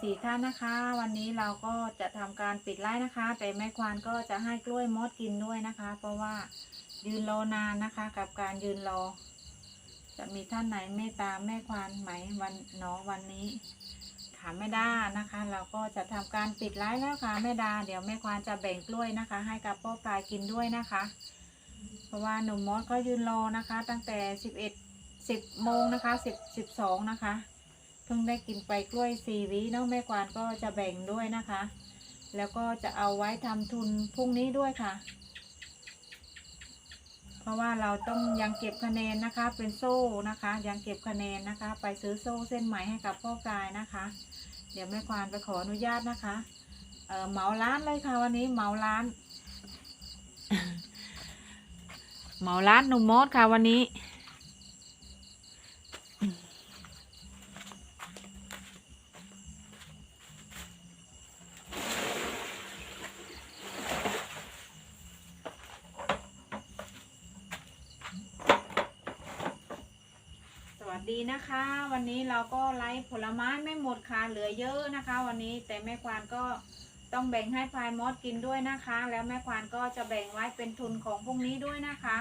สี่ท่านนะคะ วันนี้เราก็จะทำการปิดไล่นะคะ แต่แม่ควานก็จะให้กล้วยมดกินด้วยนะคะ เพราะว่ายืนรอนานนะคะ กับการยืนรอ จะมีท่านไหนเมตตาแม่ควานไหมวันเนาะวันนี้ขาแม่ดานะคะ เราก็จะทำการปิดไลฟ์แล้วค่ะแม่ดา เดี๋ยวแม่ควานจะแบ่งกล้วยนะคะ ให้กับพ่อปลายกินด้วยนะคะ เพราะว่าหนุ่มมดก็ยืนรอนะคะ ตั้งแต่สิบเอ็ดสิบโมงนะคะสิบสิบสองนะคะ พิ่งได้กินไปกล้วยสีวิเนาะแม่ควานก็จะแบ่งด้วยนะคะ แล้วก็จะเอาไว้ทำทุนพรุ่งนี้ด้วยค่ะ เพราะว่าเราต้องยังเก็บคะแนนนะคะ เป็นโซ่นะคะ ยังเก็บคะแนนนะคะ ไปซื้อโซ่เส้นใหม่ให้กับพ่อกายนะคะ เดี๋ยวแม่ควานไปขออนุญาตนะคะ เออเหมาร้านเลยค่ะวันนี้เหมาร้าน เหมาร้านหนุ่มมดค่ะวันนี้ สวัสดี นะคะ วันนี้เราก็ไลฟ์ผลไม้ไม่หมดค่ะเหลือเยอะนะคะ วันนี้แต่แม่ควานก็ต้องแบ่งให้พายมอดกินด้วยนะคะ แล้วแม่ควานก็จะแบ่งไว้เป็นทุนของพรุ่งนี้ด้วยนะคะ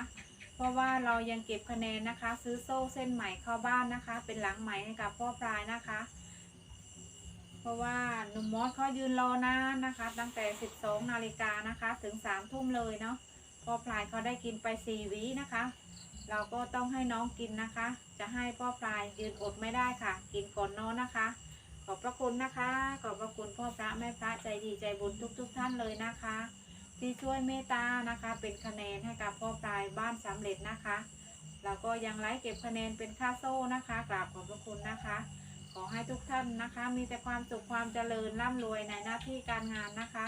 เพราะว่าเรายังเก็บคะแนนนะคะ ซื้อโซ่เส้นใหม่เข้าบ้านนะคะ เป็นหลังใหม่ให้กับพ่อพลายนะคะ เพราะว่าหนุ่มมอสเขายืนรอนานนะคะ ตั้งแต่ 12นาฬิกานะคะ ถึง3ทุ่มเลยเนาะพ่อพลายเขาได้กินไป4วินะคะ เราก็ต้องให้น้องกินนะคะ จะให้พ่อพลายยืนอดไม่ได้ค่ะ กินก่อนนอนนะคะ ขอบพระคุณนะคะ ขอบพระคุณพ่อพระแม่พระใจดีใจบุญทุกๆทท่านเลยนะคะ ที่ช่วยเมตตานะคะ เป็นคะแนนให้กับพ่อพลายบ้านสำเร็จนะคะเราก็ยังไลฟ์เก็บคะแนนเป็นค่าโซ่นะคะกราบขอบพระคุณนะคะ ขอให้ทุกท่านนะคะ มีแต่ความสุขความเจริญร่ำรวยในหน้าที่การงานนะคะ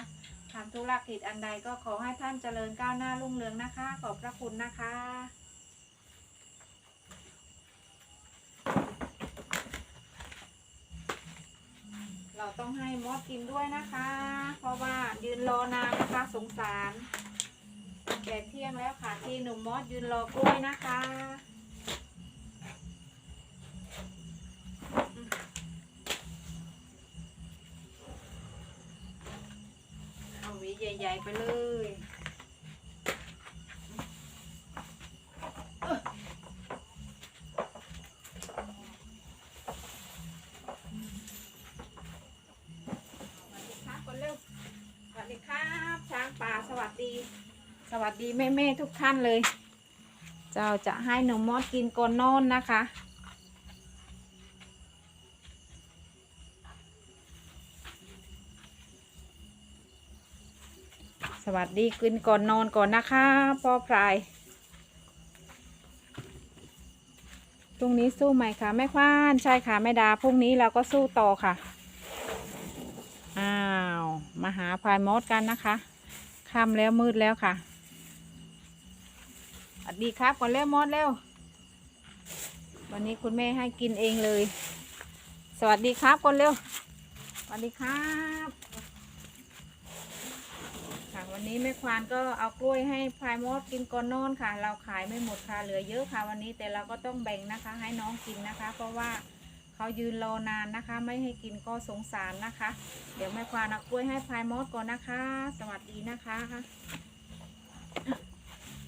ทำธุรกิจอันใดก็ขอให้ท่านเจริญก้าวหน้ารุ่งเรืองนะคะ ขอบพระคุณนะคะ เราต้องให้มดกินด้วยนะคะ เพราะว่ายืนรอนานนะคะสงสารแดดเที่ยงแล้วค่ะที่หนุ่มมดยืนรอกล้วยนะคะเอาหวีใหญ่ ๆ ไปเลยสวัสดีครับคนเร็วสวัสดีครับ ช้างป่า สวัสดีแม่ๆทุกท่านเลย เจ้าจะให้หนูมอดกินก่อนนอนนะคะ สวัสดีกินก่อนนอนก่อนนะคะพ่อพลายพรุ่งนี้สู้ไหมคะแม่ควานใช่ค่ะแม่ดาพรุ่งนี้เราก็สู้ต่อค่ะอ้าวมาหาพลายมอดกันนะคะ ค่ำแล้วมืดแล้วค่ะสวัสดีครับก่อนเร็วมอดเร็ววันนี้คุณแม่ให้กินเองเลย สวัสดีครับก่อนเร็วสวัสดีครับค่ะวันนี้แม่ควานก็เอากล้วยให้พลายมอดกินก่อนนอนค่ะ เราขายไม่หมดค่ะเหลือเยอะค่ะ วันนี้แต่เราก็ต้องแบ่งนะคะ ให้น้องกินนะคะ เพราะว่า เขายืนรอนานนะคะ ไม่ให้กินก็สงสารนะคะ เดี๋ยวแม่ควานเอากล้วยให้พายมอดก่อนนะคะ สวัสดีนะคะ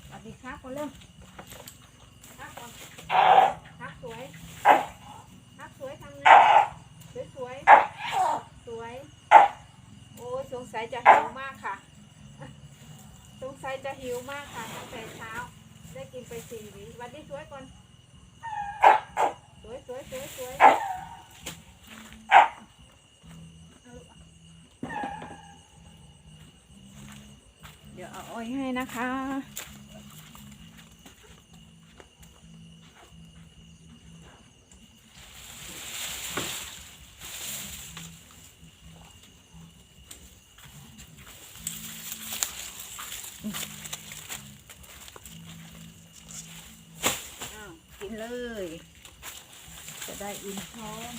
สวัสดีครับก่อนเร็วครับก่อนครับสวยครับสวยทำไงสวยสวยสวย โอ้สงสัยจะหิวมากค่ะ สงสัยจะหิวมากค่ะตั้งแต่เช้า ได้กินไปสี่หวีวันนี้สวยก่อน สวยสวยสวยเดี๋ยวเอาอ้อยให้นะคะอ้าวกินเลย จะได้อิ่มท้อง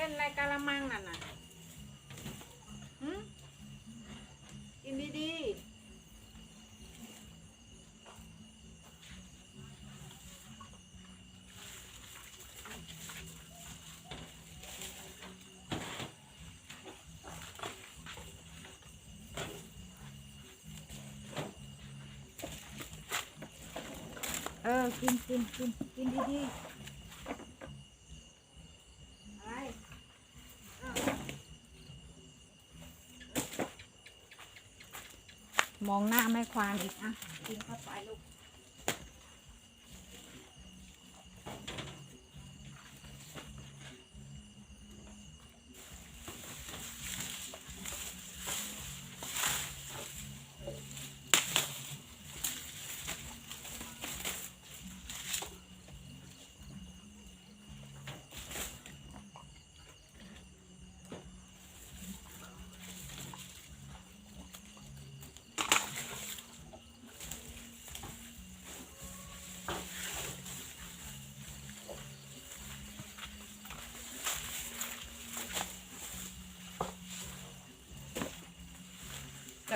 เล่นอะไรกะละมังนั่นน่ะหืมกินดีๆเออ กินกินกินกินดีๆอะไรอ้าว มองหน้าแม่ควานอีกอะกินเข้าไปลูก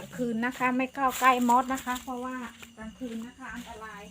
กลางคืนนะคะ ไม่เข้าใกล้มดนะคะ เพราะว่ากลางคืนนะคะอันตราย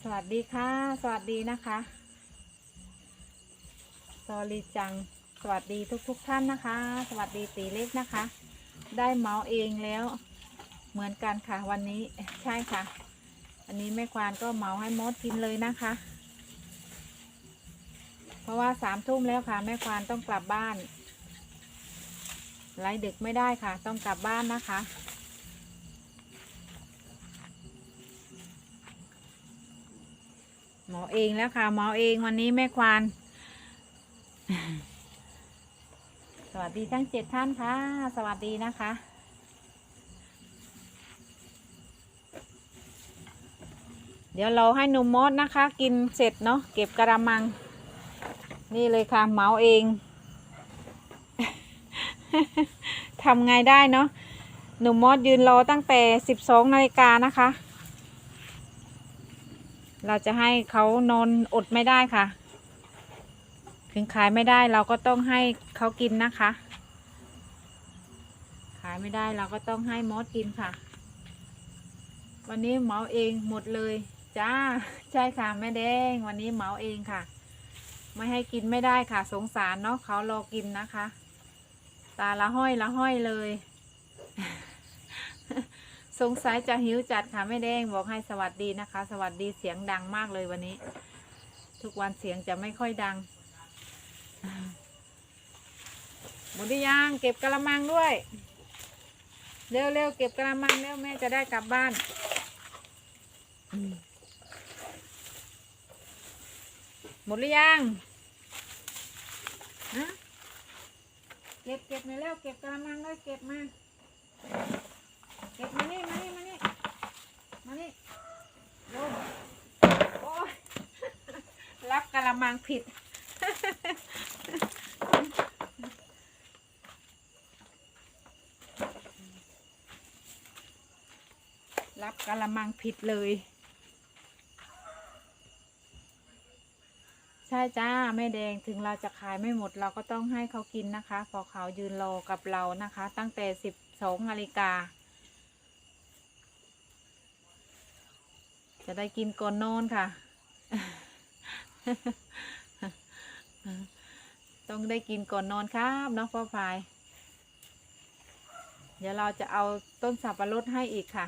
ส วัสดีค่ะ สวัสดีนะคะสอรีจัง สวัสดีทุกทุกๆท่านนะคะ สวัสดีตีเล็กนะคะ ได้เมาส์เองแล้ว เหมือนกันค่ะวันนี้ใช่ค่ะ อันนี้แม่ควานก็เมาให้มดกินเลยนะคะ เพราะว่าสามทุ่มแล้วค่ะ แม่ควานต้องกลับบ้านไล่ดึกไม่ได้ค่ะ ต้องกลับบ้านนะคะ หมอเองแล้วค่ะ หมอเองวันนี้แม่ควานสวัสดีทั้งเจ็ดท่านค่ะ สวัสดีนะคะ เดี๋ยวเราให้หนุ่มมดนะคะ กินเสร็จเนาะเก็บกระมัง นี่เลยค่ะเหมาเองทำไงได้เนาะหนุ่มมอดยืนรอตั้งแต่สิบสองนาฬิกานะคะ เราจะให้เขานอนอดไม่ได้ค่ะ ถึงขายไม่ได้เราก็ต้องให้เขากินนะคะ ขายไม่ได้เราก็ต้องให้มอดกินค่ะ วันนี้เหมาเองหมดเลย จ้า ใช่ค่ะแม่แดง วันนี้เหมาเองค่ะ ไม่ให้กินไม่ได้ค่ะ สงสารเนาะเขารอกินนะคะ ตาละห้อยละห้อยเลย สงสัยจะหิวจัดค่ะแม่แดงบอกให้สวัสดีนะคะ สวัสดีเสียงดังมากเลยวันนี้ ทุกวันเสียงจะไม่ค่อยดังหมดหรือยังเก็บกระมังด้วยเร็วเร็วๆเก็บกระมังเร็วแม่จะได้กลับบ้านหมดหรือยังฮะเก็บเก็บมาแล้วเก็บกระมังด้วยเก็บมา เก็บมานี่มานี่มานี่มานี่ลงโอ้ย รับกระ มังผิด รับกระมังผิดเลย ใช่จ้าแม่แดงถึงเราจะขายไม่หมดเราก็ต้องให้เขากินนะคะ พอเขายืนรอกับเรานะคะ ตั้งแต่สิบสองนาฬิกาจะได้กินก่อนนอนค่ะ ต้องได้กินก่อนนอนครับน้องพ่อพาย เดี๋ยวเราจะเอาต้นสับปะรดให้อีกค่ะ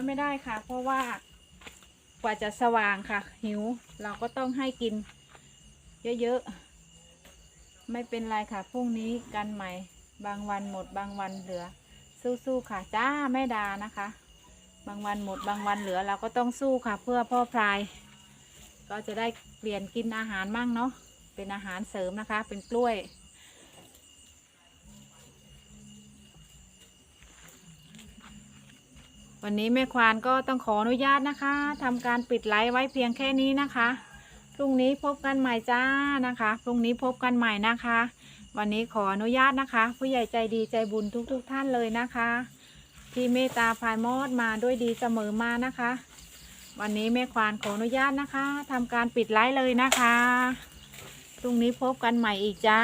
อยไม่ได้ค่ะ เพราะว่ากว่าจะสว่างค่ะ หิวเราก็ต้องให้กิน เยอะๆ ไม่เป็นไรค่ะพรุ่งนี้กันใหม่ บางวันหมดบางวันเหลือ สู้ๆค่ะจ้าแม่ดานะคะ บางวันหมดบางวันเหลือเราก็ต้องสู้ค่ะ เพื่อพ่อพลาย ก็จะได้เปลี่ยนกินอาหารมั่งเนาะเป็นอาหารเสริมนะคะ เป็นกล้วย วันนี้แม่ควานก็ต้องขออนุญาตนะคะทำการปิดไลฟ์ไว้เพียงแค่นี้นะคะ พรุ่งนี้พบกันใหม่จ้านะคะ พรุ่งนี้พบกันใหม่นะคะ วันนี้ขออนุญาตนะคะ ผู้ใหญ่ใจดีใจบุญทุกๆทท่านเลยนะคะ ที่เมตตาพายมอดมาด้วยดีเสมอมานะคะ วันนี้แม่ควานขออนุญาตนะคะทำการปิดไลฟ์เลยนะคะ พรุ่งนี้พบกันใหม่อีกจ้า